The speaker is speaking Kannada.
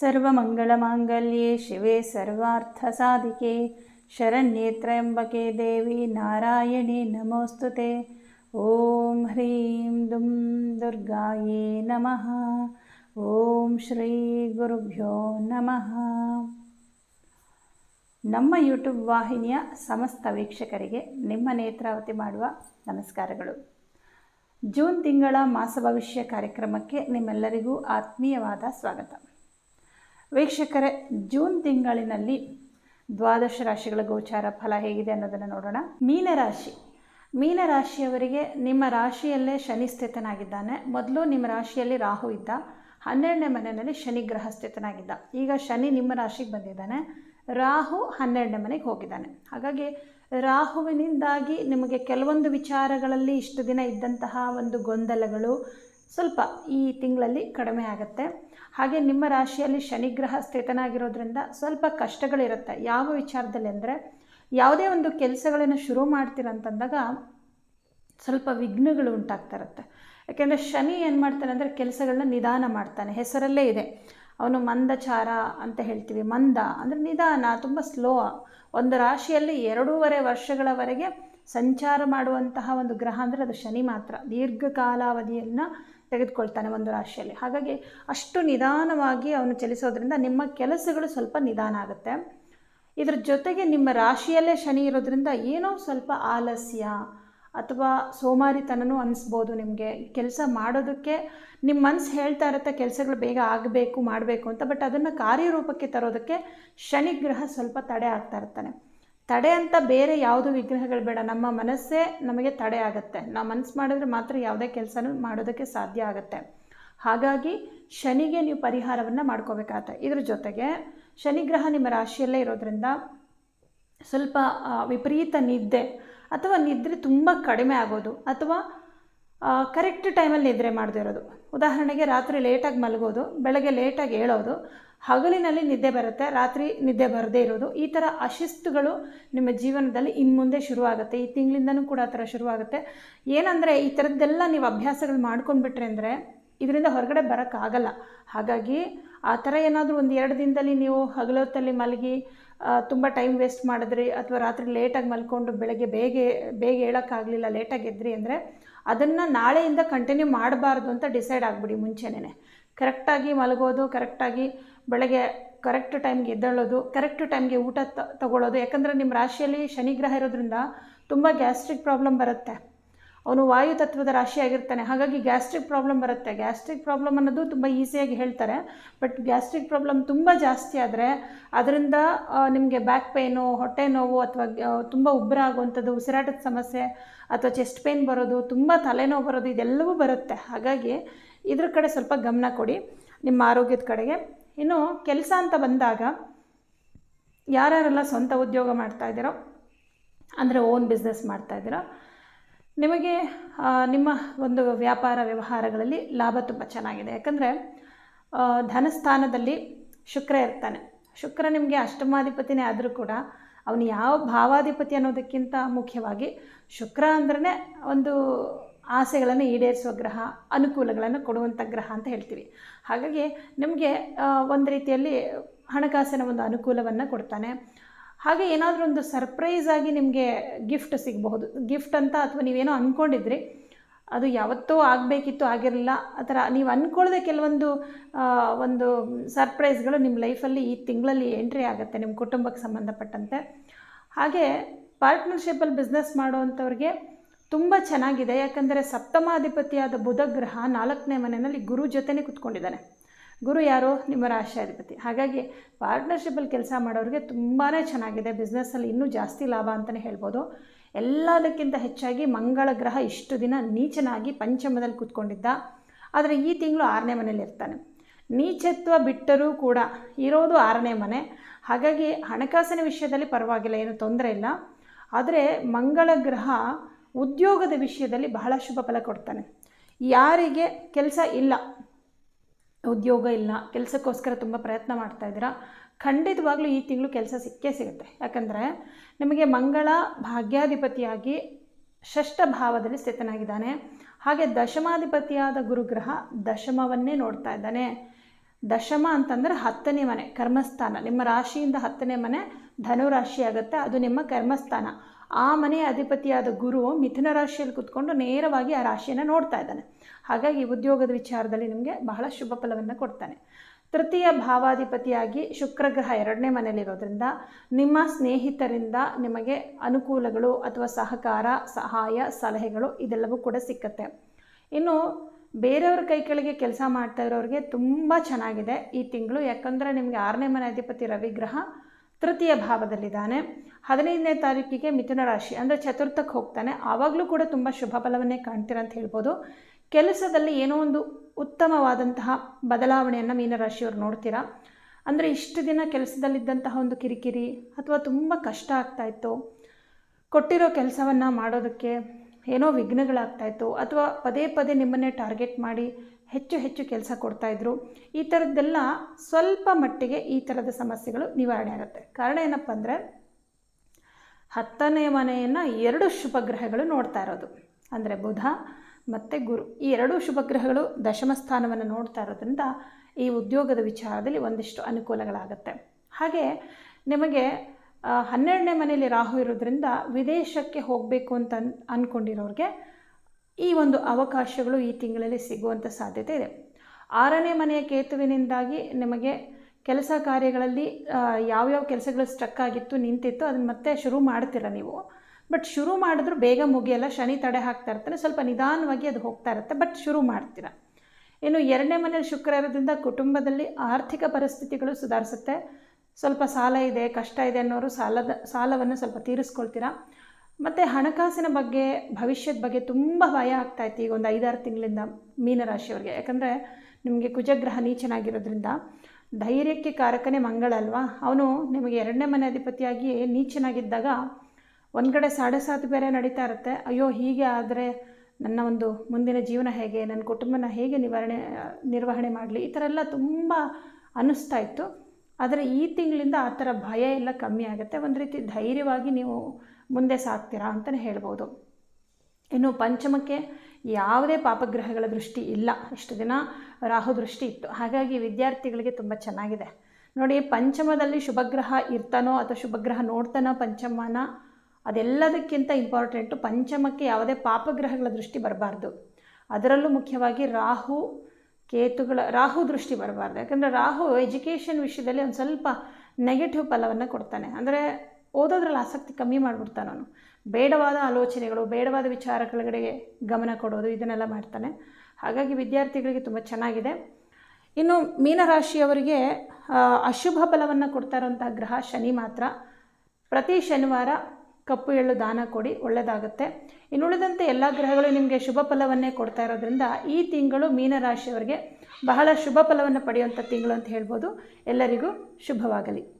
ಸರ್ವಮಂಗಳಮಾಂಗಲ್ಯೆ ಶಿವೆ ಸರ್ವಾರ್ಥ ಸಾಧಿಕೆ ತ್ರ್ಯಂಬಕೆ ದೇವಿ ನಾರಾಯಣಿ ನಮೋಸ್ತುತೆ. ಓಂ ಹ್ರೀಂ ದುಂ ದುರ್ಗಾಯೇ ನಮಃ. ಓಂ ಶ್ರೀ ಗುರುಭ್ಯೋ ನಮಃ. ನಮ್ಮ ಯೂಟ್ಯೂಬ್ ವಾಹಿನಿಯ ಸಮಸ್ತ ವೀಕ್ಷಕರಿಗೆ ನಿಮ್ಮ ನೇತ್ರಾವತಿ ಮಾಡುವ ನಮಸ್ಕಾರಗಳು. ಜೂನ್ ತಿಂಗಳ ಮಾಸ ಭವಿಷ್ಯ ಕಾರ್ಯಕ್ರಮಕ್ಕೆ ನಿಮ್ಮೆಲ್ಲರಿಗೂ ಆತ್ಮೀಯವಾದ ಸ್ವಾಗತ. ವೀಕ್ಷಕರೇ, ಜೂನ್ ತಿಂಗಳಿನಲ್ಲಿ ದ್ವಾದಶ ರಾಶಿಗಳ ಗೋಚಾರ ಫಲ ಹೇಗಿದೆ ಅನ್ನೋದನ್ನು ನೋಡೋಣ. ಮೀನರಾಶಿ. ಮೀನರಾಶಿಯವರಿಗೆ ನಿಮ್ಮ ರಾಶಿಯಲ್ಲೇ ಶನಿ ಸ್ಥಿತನಾಗಿದ್ದಾನೆ. ಮೊದಲು ನಿಮ್ಮ ರಾಶಿಯಲ್ಲಿ ರಾಹು ಇದ್ದ. ಹನ್ನೆರಡನೇ ಮನೆಯಲ್ಲಿ ಶನಿ ಗ್ರಹ ಸ್ಥಿತನಾಗಿದ್ದ. ಈಗ ಶನಿ ನಿಮ್ಮ ರಾಶಿಗೆ ಬಂದಿದ್ದಾನೆ. ರಾಹು ಹನ್ನೆರಡನೇ ಮನೆಗೆ ಹೋಗಿದ್ದಾನೆ. ಹಾಗಾಗಿ ರಾಹುವಿನಿಂದಾಗಿ ನಿಮಗೆ ಕೆಲವೊಂದು ವಿಚಾರಗಳಲ್ಲಿ ಇಷ್ಟು ದಿನ ಇದ್ದಂತಹ ಒಂದು ಗೊಂದಲಗಳು ಸ್ವಲ್ಪ ಈ ತಿಂಗಳಲ್ಲಿ ಕಡಿಮೆ ಆಗುತ್ತೆ. ಹಾಗೆ ನಿಮ್ಮ ರಾಶಿಯಲ್ಲಿ ಶನಿಗ್ರಹ ಸ್ಥಿತನಾಗಿರೋದ್ರಿಂದ ಸ್ವಲ್ಪ ಕಷ್ಟಗಳಿರುತ್ತೆ. ಯಾವ ವಿಚಾರದಲ್ಲಿ ಅಂದರೆ ಯಾವುದೇ ಒಂದು ಕೆಲಸಗಳನ್ನು ಶುರು ಮಾಡ್ತೀರಂತಂದಾಗ ಸ್ವಲ್ಪ ವಿಘ್ನಗಳು ಉಂಟಾಗ್ತಾ ಇರುತ್ತೆ. ಯಾಕೆಂದರೆ ಶನಿ ಏನು ಮಾಡ್ತಾನೆ ಅಂದರೆ ಕೆಲಸಗಳನ್ನ ನಿಧಾನ ಮಾಡ್ತಾನೆ. ಹೆಸರಲ್ಲೇ ಇದೆ. ಅವನು ಮಂದಚಾರ ಅಂತ ಹೇಳ್ತೀವಿ. ಮಂದ ಅಂದರೆ ನಿಧಾನ, ತುಂಬ ಸ್ಲೋ ಒಂದು ರಾಶಿಯಲ್ಲಿ ಎರಡೂವರೆ ವರ್ಷಗಳವರೆಗೆ ಸಂಚಾರ ಮಾಡುವಂತಹ ಒಂದು ಗ್ರಹ ಅಂದರೆ ಅದು ಶನಿ ಮಾತ್ರ. ದೀರ್ಘಕಾಲಾವಧಿಯನ್ನು ತೆಗೆದುಕೊಳ್ತಾನೆ ಒಂದು ರಾಶಿಯಲ್ಲಿ. ಹಾಗಾಗಿ ಅಷ್ಟು ನಿಧಾನವಾಗಿ ಅವನು ಚಲಿಸೋದ್ರಿಂದ ನಿಮ್ಮ ಕೆಲಸಗಳು ಸ್ವಲ್ಪ ನಿಧಾನ ಆಗುತ್ತೆ. ಇದ್ರ ಜೊತೆಗೆ ನಿಮ್ಮ ರಾಶಿಯಲ್ಲೇ ಶನಿ ಇರೋದ್ರಿಂದ ಏನೋ ಸ್ವಲ್ಪ ಆಲಸ್ಯ ಅಥವಾ ಸೋಮಾರಿತನನೂ ಅನಿಸ್ಬೋದು ನಿಮಗೆ. ಕೆಲಸ ಮಾಡೋದಕ್ಕೆ ನಿಮ್ಮ ಮನಸ್ಸು ಹೇಳ್ತಾ ಇರುತ್ತೆ ಕೆಲಸಗಳು ಬೇಗ ಆಗಬೇಕು, ಮಾಡಬೇಕು ಅಂತ, ಬಟ್ ಅದನ್ನು ಕಾರ್ಯರೂಪಕ್ಕೆ ತರೋದಕ್ಕೆ ಶನಿಗ್ರಹ ಸ್ವಲ್ಪ ತಡೆ ಆಗ್ತಾ ಇರ್ತಾನೆ. ತಡೆ ಅಂತ ಬೇರೆ ಯಾವುದು ವಿಗ್ರಹಗಳು ಬೇಡ. ನಮ್ಮ ಮನಸ್ಸೇ ನಮಗೆ ತಡೆ ಆಗುತ್ತೆ. ನಾವು ಮನಸ್ಸು ಮಾಡಿದ್ರೆ ಮಾತ್ರ ಯಾವುದೇ ಕೆಲಸನೂ ಮಾಡೋದಕ್ಕೆ ಸಾಧ್ಯ ಆಗುತ್ತೆ. ಹಾಗಾಗಿ ಶನಿಗೆ ನೀವು ಪರಿಹಾರವನ್ನು ಮಾಡ್ಕೋಬೇಕಾಗತ್ತೆ. ಇದ್ರ ಜೊತೆಗೆ ಶನಿಗ್ರಹ ನಿಮ್ಮ ರಾಶಿಯಲ್ಲೇ ಇರೋದ್ರಿಂದ ಸ್ವಲ್ಪ ವಿಪರೀತ ನಿದ್ದೆ ಅಥವಾ ನಿದ್ರೆ ತುಂಬ ಕಡಿಮೆ ಆಗೋದು ಅಥವಾ ಕರೆಕ್ಟ್ ಟೈಮಲ್ಲಿ ನಿದ್ರೆ ಮಾಡದೇ ಇರೋದು. ಉದಾಹರಣೆಗೆ ರಾತ್ರಿ ಲೇಟಾಗಿ ಮಲಗೋದು, ಬೆಳಗ್ಗೆ ಲೇಟಾಗಿ ಹೇಳೋದು ಹಗಲಿನಲ್ಲಿ ನಿದ್ದೆ ಬರುತ್ತೆ, ರಾತ್ರಿ ನಿದ್ದೆ ಬರದೇ ಇರೋದು. ಈ ಥರ ಅಶಿಸ್ತುಗಳು ನಿಮ್ಮ ಜೀವನದಲ್ಲಿ ಇನ್ನು ಮುಂದೆ ಶುರುವಾಗುತ್ತೆ. ಈ ತಿಂಗಳಿಂದನೂ ಕೂಡ ಆ ಥರ ಶುರುವಾಗುತ್ತೆ. ಏನಂದರೆ ಈ ಥರದ್ದೆಲ್ಲ ನೀವು ಅಭ್ಯಾಸಗಳು ಮಾಡ್ಕೊಂಡ್ಬಿಟ್ರೆ ಅಂದರೆ ಇದರಿಂದ ಹೊರಗಡೆ ಬರೋಕ್ಕಾಗಲ್ಲ ಹಾಗಾಗಿ ಆ ಥರ ಏನಾದರೂ ಒಂದು ಎರಡು ದಿನದಲ್ಲಿ ನೀವು ಹಗಲೊತ್ತಲ್ಲಿ ಮಲಗಿ ತುಂಬ ಟೈಮ್ ವೇಸ್ಟ್ ಮಾಡಿದ್ರಿ ಅಥವಾ ರಾತ್ರಿ ಲೇಟಾಗಿ ಮಲ್ಕೊಂಡು ಬೆಳಗ್ಗೆ ಬೇಗ ಬೇಗ ಹೇಳೋಕ್ಕಾಗಲಿಲ್ಲ ಲೇಟಾಗಿ ಎದ್ರಿ ಅಂದರೆ ಅದನ್ನು ನಾಳೆಯಿಂದ ಕಂಟಿನ್ಯೂ ಮಾಡಬಾರ್ದು ಅಂತ ಡಿಸೈಡ್ ಆಗಿಬಿಡಿ ಮುಂಚೆನೇ ಕರೆಕ್ಟಾಗಿ ಮಲಗೋದು, ಕರೆಕ್ಟಾಗಿ ಬೆಳಗ್ಗೆ ಕರೆಕ್ಟ್ ಟೈಮ್ಗೆ ಎದ್ದೇಳೋದು, ಕರೆಕ್ಟ್ ಟೈಮ್ಗೆ ಊಟ ತಗೊಳ್ಳೋದು. ಯಾಕಂದರೆ ನಿಮ್ಮ ರಾಶಿಯಲ್ಲಿ ಶನಿಗ್ರಹ ಇರೋದ್ರಿಂದ ತುಂಬ ಗ್ಯಾಸ್ಟ್ರಿಕ್ ಪ್ರಾಬ್ಲಮ್ ಬರುತ್ತೆ. ಅವನು ವಾಯು ತತ್ವದ ರಾಶಿಯಾಗಿರ್ತಾನೆ ಹಾಗಾಗಿ ಗ್ಯಾಸ್ಟ್ರಿಕ್ ಪ್ರಾಬ್ಲಮ್ ಬರುತ್ತೆ. ಗ್ಯಾಸ್ಟ್ರಿಕ್ ಪ್ರಾಬ್ಲಮ್ ಅನ್ನೋದು ತುಂಬ ಈಸಿಯಾಗಿ ಹೇಳ್ತಾರೆ. ಬಟ್ ಗ್ಯಾಸ್ಟ್ರಿಕ್ ಪ್ರಾಬ್ಲಮ್ ತುಂಬ ಜಾಸ್ತಿ ಆದರೆ ಅದರಿಂದ ನಿಮಗೆ ಬ್ಯಾಕ್ ಪೇನು, ಹೊಟ್ಟೆ ನೋವು ಅಥವಾ ತುಂಬ ಉಬ್ಬರ ಆಗುವಂಥದ್ದು, ಉಸಿರಾಟದ ಸಮಸ್ಯೆ ಅಥವಾ ಚೆಸ್ಟ್ ಪೇನ್ ಬರೋದು, ತುಂಬ ತಲೆನೋವು ಬರೋದು, ಇದೆಲ್ಲವೂ ಬರುತ್ತೆ. ಹಾಗಾಗಿ ಇದ್ರ ಕಡೆ ಸ್ವಲ್ಪ ಗಮನ ಕೊಡಿ, ನಿಮ್ಮ ಆರೋಗ್ಯದ ಕಡೆಗೆ. ಇನ್ನು ಕೆಲಸ ಅಂತ ಬಂದಾಗ ಯಾರ್ಯಾರೆಲ್ಲ ಸ್ವಂತ ಉದ್ಯೋಗ ಮಾಡ್ತಾಯಿದ್ದೀರೋ ಅಂದರೆ ಓನ್ ಬಿಸ್ನೆಸ್ ಮಾಡ್ತಾಯಿದ್ದೀರೋ ನಿಮಗೆ ನಿಮ್ಮ ಒಂದು ವ್ಯಾಪಾರ ವ್ಯವಹಾರಗಳಲ್ಲಿ ಲಾಭ ತುಂಬ ಚೆನ್ನಾಗಿದೆ. ಯಾಕಂದರೆ ಧನಸ್ಥಾನದಲ್ಲಿ ಶುಕ್ರ ಇರ್ತಾನೆ. ಶುಕ್ರ ನಿಮಗೆ ಅಷ್ಟಮಾಧಿಪತಿನೇ ಆದರೂ ಕೂಡ ಅವನು ಯಾವ ಭಾವಾಧಿಪತಿ ಅನ್ನೋದಕ್ಕಿಂತ ಮುಖ್ಯವಾಗಿ ಶುಕ್ರ ಅಂದ್ರೇ ಒಂದು ಆಸೆಗಳನ್ನು ಈಡೇರಿಸುವ ಗ್ರಹ, ಅನುಕೂಲಗಳನ್ನು ಕೊಡುವಂಥ ಗ್ರಹ ಅಂತ ಹೇಳ್ತೀವಿ. ಹಾಗಾಗಿ ನಿಮಗೆ ಒಂದು ರೀತಿಯಲ್ಲಿ ಹಣಕಾಸಿನ ಒಂದು ಅನುಕೂಲವನ್ನು ಕೊಡ್ತಾನೆ. ಹಾಗೆ ಏನಾದರೂ ಒಂದು ಸರ್ಪ್ರೈಸ್ ಆಗಿ ನಿಮಗೆ ಗಿಫ್ಟ್ ಸಿಗಬಹುದು. ಗಿಫ್ಟ್ ಅಂತ ಅಥವಾ ನೀವೇನೋ ಅಂದ್ಕೊಂಡಿದ್ರಿ ಅದು ಯಾವತ್ತೋ ಆಗಬೇಕಿತ್ತು, ಆಗಿರಲಿಲ್ಲ, ಆ ಥರ ನೀವು ಅಂದ್ಕೊಳ್ಳದೆ ಕೆಲವೊಂದು ಒಂದು ಸರ್ಪ್ರೈಸ್ಗಳು ನಿಮ್ಮ ಲೈಫಲ್ಲಿ ಈ ತಿಂಗಳಲ್ಲಿ ಎಂಟ್ರಿ ಆಗುತ್ತೆ ನಿಮ್ಮ ಕುಟುಂಬಕ್ಕೆ ಸಂಬಂಧಪಟ್ಟಂತೆ. ಹಾಗೆ ಪಾರ್ಟ್ನರ್ಶಿಪ್ಪಲ್ಲಿ ಬಿಸ್ನೆಸ್ ಮಾಡೋವಂಥವ್ರಿಗೆ ತುಂಬ ಚೆನ್ನಾಗಿದೆ. ಯಾಕಂದರೆ ಸಪ್ತಮಾಧಿಪತಿಯಾದ ಬುಧ ಗ್ರಹ ನಾಲ್ಕನೇ ಮನೆಯಲ್ಲಿ ಗುರು ಜೊತೆನೇ ಕುತ್ಕೊಂಡಿದ್ದಾನೆ. ಗುರು ಯಾರು ನಿಮ್ಮ ರಾಶಿಯಾಧಿಪತಿ ಹಾಗಾಗಿ ಪಾರ್ಟ್ನರ್ಶಿಪ್ಪಲ್ಲಿ ಕೆಲಸ ಮಾಡೋರಿಗೆ ತುಂಬಾ ಚೆನ್ನಾಗಿದೆ. ಬಿಸ್ನೆಸ್ಸಲ್ಲಿ ಇನ್ನೂ ಜಾಸ್ತಿ ಲಾಭ ಅಂತಲೇ ಹೇಳ್ಬೋದು. ಎಲ್ಲದಕ್ಕಿಂತ ಹೆಚ್ಚಾಗಿ ಮಂಗಳ ಗ್ರಹ ಇಷ್ಟು ದಿನ ನೀಚನಾಗಿ ಪಂಚಮದಲ್ಲಿ ಕೂತ್ಕೊಂಡಿದ್ದ. ಆದರೆ ಈ ತಿಂಗಳು ಆರನೇ ಮನೇಲಿ ಇರ್ತಾನೆ. ನೀಚತ್ವ ಬಿಟ್ಟರೂ ಕೂಡ ಇರೋದು ಆರನೇ ಮನೆ. ಹಾಗಾಗಿ ಹಣಕಾಸಿನ ವಿಷಯದಲ್ಲಿ ಪರವಾಗಿಲ್ಲ, ಏನು ತೊಂದರೆ ಇಲ್ಲ. ಆದರೆ ಮಂಗಳ ಗ್ರಹ ಉದ್ಯೋಗದ ವಿಷಯದಲ್ಲಿ ಬಹಳ ಶುಭ ಫಲ ಕೊಡ್ತಾನೆ. ಯಾರಿಗೆ ಕೆಲಸ ಇಲ್ಲ, ಉದ್ಯೋಗ ಇಲ್ಲ, ಕೆಲಸಕ್ಕೋಸ್ಕರ ತುಂಬ ಪ್ರಯತ್ನ ಮಾಡ್ತಾ ಇದ್ದೀರಾ, ಖಂಡಿತವಾಗ್ಲೂ ಈ ತಿಂಗಳು ಕೆಲಸ ಸಿಕ್ಕೇ ಸಿಗುತ್ತೆ. ಯಾಕಂದರೆ ನಿಮಗೆ ಮಂಗಳ ಭಾಗ್ಯಾಧಿಪತಿಯಾಗಿ ಷಷ್ಠ ಭಾವದಲ್ಲಿ ಸ್ಥಿತನಾಗಿದ್ದಾನೆ. ಹಾಗೆ ದಶಮಾಧಿಪತಿಯಾದ ಗುರುಗ್ರಹ ದಶಮವನ್ನೇ ನೋಡ್ತಾ ಇದ್ದಾನೆ. ದಶಮ ಅಂತಂದರೆ ಹತ್ತನೇ ಮನೆ, ಕರ್ಮಸ್ಥಾನ. ನಿಮ್ಮ ರಾಶಿಯಿಂದ ಹತ್ತನೇ ಮನೆ ಧನುರಾಶಿ ಆಗುತ್ತೆ ಅದು ನಿಮ್ಮ ಕರ್ಮಸ್ಥಾನ. ಆ ಮನೆಯ ಅಧಿಪತಿಯಾದ ಗುರು ಮಿಥುನ ರಾಶಿಯಲ್ಲಿ ಕುತ್ಕೊಂಡು ನೇರವಾಗಿ ಆ ರಾಶಿಯನ್ನು ನೋಡ್ತಾ ಇದ್ದಾನೆ. ಹಾಗಾಗಿ ಉದ್ಯೋಗದ ವಿಚಾರದಲ್ಲಿ ನಿಮಗೆ ಬಹಳ ಶುಭ ಫಲವನ್ನು ಕೊಡ್ತಾನೆ. ತೃತೀಯ ಭಾವಾಧಿಪತಿಯಾಗಿ ಶುಕ್ರಗ್ರಹ ಎರಡನೇ ಮನೆಯಲ್ಲಿರೋದ್ರಿಂದ ನಿಮ್ಮ ಸ್ನೇಹಿತರಿಂದ ನಿಮಗೆ ಅನುಕೂಲಗಳು ಅಥವಾ ಸಹಕಾರ, ಸಹಾಯ, ಸಲಹೆಗಳು ಇದೆಲ್ಲವೂ ಕೂಡ ಸಿಕ್ಕತ್ತೆ. ಇನ್ನು ಬೇರೆಯವ್ರ ಕೈ ಕೆಳಗೆ ಕೆಲಸ ಮಾಡ್ತಾ ಇರೋರಿಗೆ ತುಂಬ ಚೆನ್ನಾಗಿದೆ ಈ ತಿಂಗಳು. ಯಾಕಂದರೆ ನಿಮಗೆ ಆರನೇ ಮನೆ ಅಧಿಪತಿ ರವಿಗ್ರಹ ತೃತೀಯ ಭಾವದಲ್ಲಿದ್ದಾನೆ. ಹದಿನೈದನೇ ತಾರೀಕಿಗೆ ಮಿಥುನ ರಾಶಿ, ಅಂದರೆ ಚತುರ್ಥಕ್ಕೆ ಹೋಗ್ತಾನೆ. ಆವಾಗಲೂ ಕೂಡ ತುಂಬ ಶುಭ ಫಲವನ್ನೇ ಕಾಣ್ತೀರ ಅಂತ ಹೇಳ್ಬೋದು. ಕೆಲಸದಲ್ಲಿ ಏನೋ ಒಂದು ಉತ್ತಮವಾದಂತಹ ಬದಲಾವಣೆಯನ್ನು ಮೀನರಾಶಿಯವರು ನೋಡ್ತೀರಾ? ಅಂದರೆ ಇಷ್ಟು ದಿನ ಕೆಲಸದಲ್ಲಿದ್ದಂತಹ ಒಂದು ಕಿರಿಕಿರಿ ಅಥವಾ ತುಂಬ ಕಷ್ಟ ಆಗ್ತಾಯಿತ್ತು ಕೊಟ್ಟಿರೋ ಕೆಲಸವನ್ನು ಮಾಡೋದಕ್ಕೆ ಏನೋ ವಿಘ್ನಗಳಾಗ್ತಾಯಿತ್ತು ಅಥವಾ ಪದೇ ಪದೇ ನಿಮ್ಮನ್ನೇ ಟಾರ್ಗೆಟ್ ಮಾಡಿ ಹೆಚ್ಚು ಹೆಚ್ಚು ಕೆಲಸ ಕೊಡ್ತಾಯಿದ್ರು ಈ ಥರದ್ದೆಲ್ಲ ಸ್ವಲ್ಪ ಮಟ್ಟಿಗೆ ಈ ಥರದ ಸಮಸ್ಯೆಗಳು ನಿವಾರಣೆ ಆಗುತ್ತೆ. ಕಾರಣ ಏನಪ್ಪ ಅಂದರೆ, ಹತ್ತನೇ ಮನೆಯನ್ನು ಎರಡು ಶುಭ ಗ್ರಹಗಳು ನೋಡ್ತಾ ಇರೋದು. ಅಂದರೆ ಬುಧ ಮತ್ತು ಗುರು. ಈ ಎರಡು ಶುಭಗ್ರಹಗಳು ದಶಮ ಸ್ಥಾನವನ್ನು ನೋಡ್ತಾ ಇರೋದ್ರಿಂದ ಈ ಉದ್ಯೋಗದ ವಿಚಾರದಲ್ಲಿ ಒಂದಿಷ್ಟು ಅನುಕೂಲಗಳಾಗುತ್ತೆ. ಹಾಗೆ ನಿಮಗೆ ಹನ್ನೆರಡನೇ ಮನೆಯಲ್ಲಿ ರಾಹು ಇರೋದ್ರಿಂದ ವಿದೇಶಕ್ಕೆ ಹೋಗಬೇಕು ಅಂತ ಅನ್ ಅಂದ್ಕೊಂಡಿರೋರಿಗೆ ಈ ಒಂದು ಅವಕಾಶಗಳು ಈ ತಿಂಗಳಲ್ಲಿ ಸಿಗುವಂಥ ಸಾಧ್ಯತೆ ಇದೆ. ಆರನೇ ಮನೆಯ ಕೇತುವಿನಿಂದಾಗಿ ನಿಮಗೆ ಕೆಲಸ ಕಾರ್ಯಗಳಲ್ಲಿ ಯಾವ್ಯಾವ ಕೆಲಸಗಳು ಸ್ಟ್ರಕ್ ಆಗಿತ್ತು, ನಿಂತಿತ್ತು, ಅದನ್ನು ಮತ್ತೆ ಶುರು ಮಾಡ್ತೀರ ನೀವು. ಬಟ್ ಶುರು ಮಾಡಿದ್ರು ಬೇಗ ಮುಗಿಯಲ್ಲ, ಶನಿ ತಡೆ ಹಾಕ್ತಾ ಇರ್ತಾನೆ, ಸ್ವಲ್ಪ ನಿಧಾನವಾಗಿ ಅದು ಹೋಗ್ತಾ ಇರುತ್ತೆ, ಬಟ್ ಶುರು ಮಾಡ್ತೀರ. ಇನ್ನು ಎರಡನೇ ಮನೆಯಲ್ಲಿ ಶುಕ್ರ ಇರೋದ್ರಿಂದ ಕುಟುಂಬದಲ್ಲಿ ಆರ್ಥಿಕ ಪರಿಸ್ಥಿತಿಗಳು ಸುಧಾರಿಸುತ್ತೆ. ಸ್ವಲ್ಪ ಸಾಲ ಇದೆ, ಕಷ್ಟ ಇದೆ ಅನ್ನೋರು ಸಾಲದ, ಸಾಲವನ್ನು ಸ್ವಲ್ಪ ತೀರಿಸ್ಕೊಳ್ತೀರಾ. ಮತ್ತು ಹಣಕಾಸಿನ ಬಗ್ಗೆ, ಭವಿಷ್ಯದ ಬಗ್ಗೆ ತುಂಬ ಭಯ ಆಗ್ತಾಯಿತ್ತು ಈಗ ಒಂದು ಐದಾರು ತಿಂಗಳಿಂದ ಮೀನರಾಶಿಯವ್ರಿಗೆ. ಯಾಕಂದರೆ ನಿಮಗೆ ಕುಜಗ್ರಹ ನೀಚನಾಗಿರೋದ್ರಿಂದ ಧೈರ್ಯಕ್ಕೆ ಕಾರಕನೇ ಮಂಗಳ ಅಲ್ವಾ? ಅವನು ನಿಮಗೆ ಎರಡನೇ ಮನೆ ಅಧಿಪತಿಯಾಗಿ ನೀಚನಾಗಿದ್ದಾಗ ಒಂದು ಕಡೆ ಸಾಡೆ ಸಾತು ಬೇರೆ ನಡೀತಾ ಇರುತ್ತೆ. ಅಯ್ಯೋ, ಹೀಗೆ ಆದರೆ ನನ್ನ ಒಂದು ಮುಂದಿನ ಜೀವನ ಹೇಗೆ, ನನ್ನ ಕುಟುಂಬನ ಹೇಗೆ ನಿವಾರಣೆ, ನಿರ್ವಹಣೆ ಮಾಡಲಿ? ಈ ಥರ ಎಲ್ಲ ತುಂಬ ಅನ್ನಿಸ್ತಾ ಇತ್ತು. ಆದರೆ ಈ ತಿಂಗಳಿಂದ ಆ ಥರ ಭಯ ಎಲ್ಲ ಕಮ್ಮಿ ಆಗುತ್ತೆ. ಒಂದು ರೀತಿ ಧೈರ್ಯವಾಗಿ ನೀವು ಮುಂದೆ ಸಾಕ್ತೀರಾ ಅಂತಲೇ ಹೇಳ್ಬೋದು. ಇನ್ನು ಪಂಚಮಕ್ಕೆ ಯಾವುದೇ ಪಾಪಗ್ರಹಗಳ ದೃಷ್ಟಿ ಇಲ್ಲ. ಇಷ್ಟು ದಿನ ರಾಹು ದೃಷ್ಟಿ ಇತ್ತು. ಹಾಗಾಗಿ ವಿದ್ಯಾರ್ಥಿಗಳಿಗೆ ತುಂಬ ಚೆನ್ನಾಗಿದೆ. ನೋಡಿ, ಪಂಚಮದಲ್ಲಿ ಶುಭಗ್ರಹ ಇರ್ತಾನೋ ಅಥವಾ ಶುಭಗ್ರಹ ನೋಡ್ತಾನೋ ಪಂಚಮನ, ಅದೆಲ್ಲದಕ್ಕಿಂತ ಇಂಪಾರ್ಟೆಂಟು ಪಂಚಮಕ್ಕೆ ಯಾವುದೇ ಪಾಪಗ್ರಹಗಳ ದೃಷ್ಟಿ ಬರಬಾರ್ದು. ಅದರಲ್ಲೂ ಮುಖ್ಯವಾಗಿ ರಾಹು, ಕೇತುಗಳ, ರಾಹು ದೃಷ್ಟಿ ಬರಬಾರ್ದು. ಯಾಕಂದರೆ ರಾಹು ಎಜುಕೇಷನ್ ವಿಷಯದಲ್ಲಿ ಒಂದು ಸ್ವಲ್ಪ ನೆಗೆಟಿವ್ ಫಲವನ್ನು ಕೊಡ್ತಾನೆ. ಅಂದರೆ ಓದೋದ್ರಲ್ಲಿ ಆಸಕ್ತಿ ಕಮ್ಮಿ ಮಾಡಿಬಿಡ್ತಾನೆ ಅವನು. ಬೇಡವಾದ ಆಲೋಚನೆಗಳು, ಬೇಡವಾದ ವಿಚಾರಗಳ ಕಡೆಗೆ ಗಮನ ಕೊಡೋದು, ಇದನ್ನೆಲ್ಲ ಮಾಡ್ತಾನೆ. ಹಾಗಾಗಿ ವಿದ್ಯಾರ್ಥಿಗಳಿಗೆ ತುಂಬ ಚೆನ್ನಾಗಿದೆ. ಇನ್ನು ಮೀನರಾಶಿಯವರಿಗೆ ಅಶುಭ ಬಲವನ್ನು ಕೊಡ್ತಾ ಇರುವಂತಹ ಗ್ರಹ ಶನಿ ಮಾತ್ರ. ಪ್ರತಿ ಶನಿವಾರ ಕಪ್ಪು ಎಳ್ಳು ದಾನ ಕೊಡಿ ಒಳ್ಳೆಯದಾಗುತ್ತೆ ಇನ್ನುಳಿದಂತೆ ಎಲ್ಲ ಗ್ರಹಗಳು ನಿಮಗೆ ಶುಭ ಫಲವನ್ನೇ ಕೊಡ್ತಾ ಇರೋದ್ರಿಂದ ಈ ತಿಂಗಳು ಮೀನರಾಶಿಯವರಿಗೆ ಬಹಳ ಶುಭ ಫಲವನ್ನು ಪಡೆಯುವಂಥ ತಿಂಗಳು ಅಂತ ಹೇಳ್ಬೋದು. ಎಲ್ಲರಿಗೂ ಶುಭವಾಗಲಿ.